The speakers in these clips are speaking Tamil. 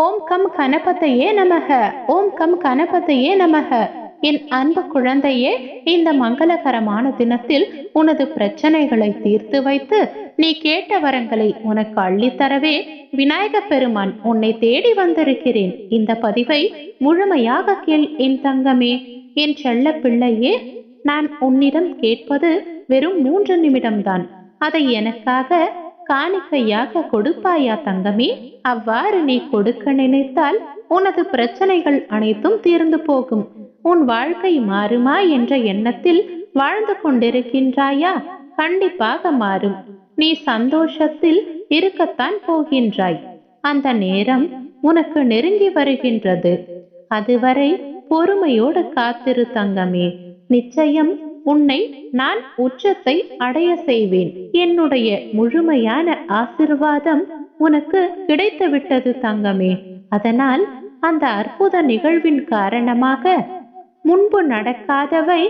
ஓம் கம் கணபத்தையே நமக. ஓம் கம் கணபத்தையே நமக. என் அன்பு குழந்தையே இந்த மங்களகரமான தினத்தில் உனது பிரச்சனைகளை தீர்த்து வைத்து நீ கேட்ட வரங்களை உனக்கு அள்ளித்தரவே விநாயக பெருமான் உன்னை தேடி வந்திருக்கிறேன். இந்த பதிவை முழுமையாக கேள் என் தங்கமே. என் செல்ல பிள்ளையே நான் உன்னிடம் கேட்பது வெறும் மூன்று நிமிடம்தான். அதை எனக்காக காணிக்கையாக கொடுப்பாயா தங்கமே? அவ்வாறு நீ கொடுக்க நினைத்தால் உனது பிரச்சனைகள் அனைத்தும் தீர்ந்து போகும். உன் வாழ்க்கை மாறுமா என்ற எண்ணத்தில் வாழ்ந்து கொண்டிருக்கின்றாயா? கண்டிப்பாக மாறும். நீ சந்தோஷத்தில் இருக்கத்தான் போகின்றாய். அந்த நேரம் உனக்கு நெருங்கி வருகின்றது. அதுவரை பொறுமையோடு காத்திரு தங்கமே. நிச்சயம் உன்னை நான் உச்சத்தை அடைய செய்வேன். என்னுடைய முழுமையான ஆசிர்வாதம் உனக்கு கிடைத்துவிட்டது தங்கமே. அதனால் அந்த அற்புத நிகழ்வின் காரணமாக முன்பு நடக்காதவை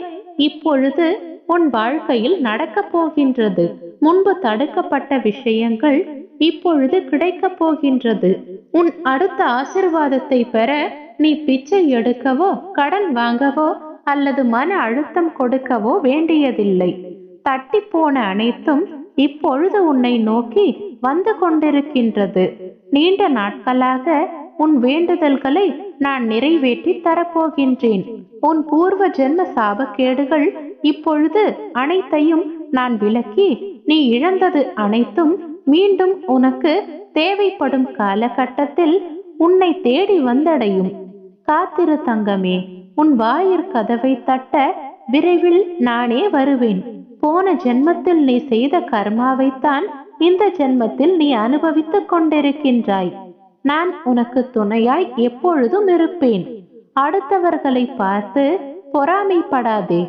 இப்பொழுது உன் வாழ்க்கையில் நடக்கப் போகின்றது. முன்பு தடுக்கப்பட்ட விஷயங்கள் இப்பொழுது கிடைக்கப் போகின்றது. உன் அடுத்த ஆசிர்வாதத்தை பெற நீ பிச்சை எடுக்கவோ கடன் வாங்கவோ அல்லது மன அழுத்தம் கொடுக்கவோ வேண்டியதில்லை. தட்டி போன அனைத்தும் இப்பொழுது உன்னை நோக்கி வந்து கொண்டிருக்கின்றது. நீண்ட நாட்களாக உன் வேண்டுதல்களை நான் நிறைவேற்றி தரப்போகின்றேன். உன் பூர்வ ஜென்ம சாபக்கேடுகள் இப்பொழுது அனைத்தையும் நான் விலக்கி நீ இழந்தது அனைத்தும் மீண்டும் உனக்கு தேவைப்படும் காலகட்டத்தில் உன்னை தேடி வந்தடையும். காத்திரு தங்கமே. உன் வாயிற் கதவை தட்ட விரைவில் நானே வருவேன். போன ஜென்மத்தில் நீ செய்த கர்மாவைத்தான் இந்த ஜென்மத்தில் நீ அனுபவித்துக் கொண்டிருக்கின்றாய். நான் உனக்கு துணையாய் எப்பொழுதும் இருப்பேன். அடுத்தவர்களை பார்த்து பொறாமைப்படாதே.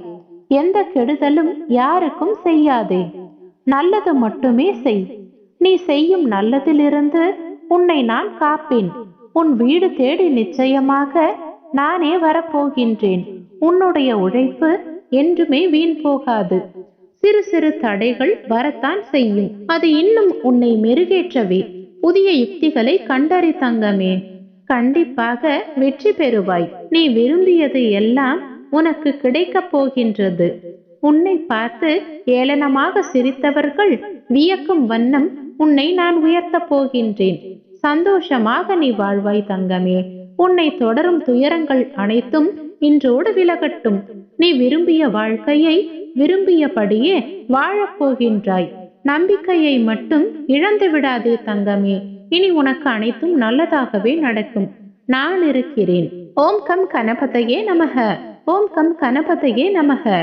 எந்த கெடுதலும் யாருக்கும் செய்யாதே. நல்லது மட்டுமே செய். நீ செய்யும் நல்லதிலிருந்து உன்னை நான் காப்பேன். உன் வீடு தேடி நிச்சயமாக நானே வரப்போகின்றேன். உன்னுடைய உழைப்பு என்றுமே வீண் போகாது. சிறு சிறு தடைகள் வரத்தான் செய்யும். அது இன்னும் உன்னை மெருகேற்றவே. புதிய யுக்திகளை கண்டறி தங்கமே. கண்டிப்பாக வெற்றி பெறுவாய். நீ விரும்பியது எல்லாம் உனக்கு கிடைக்கப் போகின்றது. உன்னை பார்த்து ஏளனமாக சிரித்தவர்கள் வியக்கும் வண்ணம் உன்னை நான் உயர்த்தப் போகின்றேன். சந்தோஷமாக நீ வாழ்வாய் தங்கமே. உன்னை தொடரும் துயரங்கள் அனைத்தும் இன்றோடு விலகட்டும். நீ விரும்பிய வாழ்க்கையை விரும்பியபடியே வாழப்போகின்றாய் நம்பிக்கையை மட்டும் இழந்து விடாதே தங்கமே. இனி உனக்கு அனைத்தும் நல்லதாகவே நடக்கும். நான் இருக்கிறேன். ஓம் கம் கணபதையே நமக. ஓம் கம் கணபதையே நமக.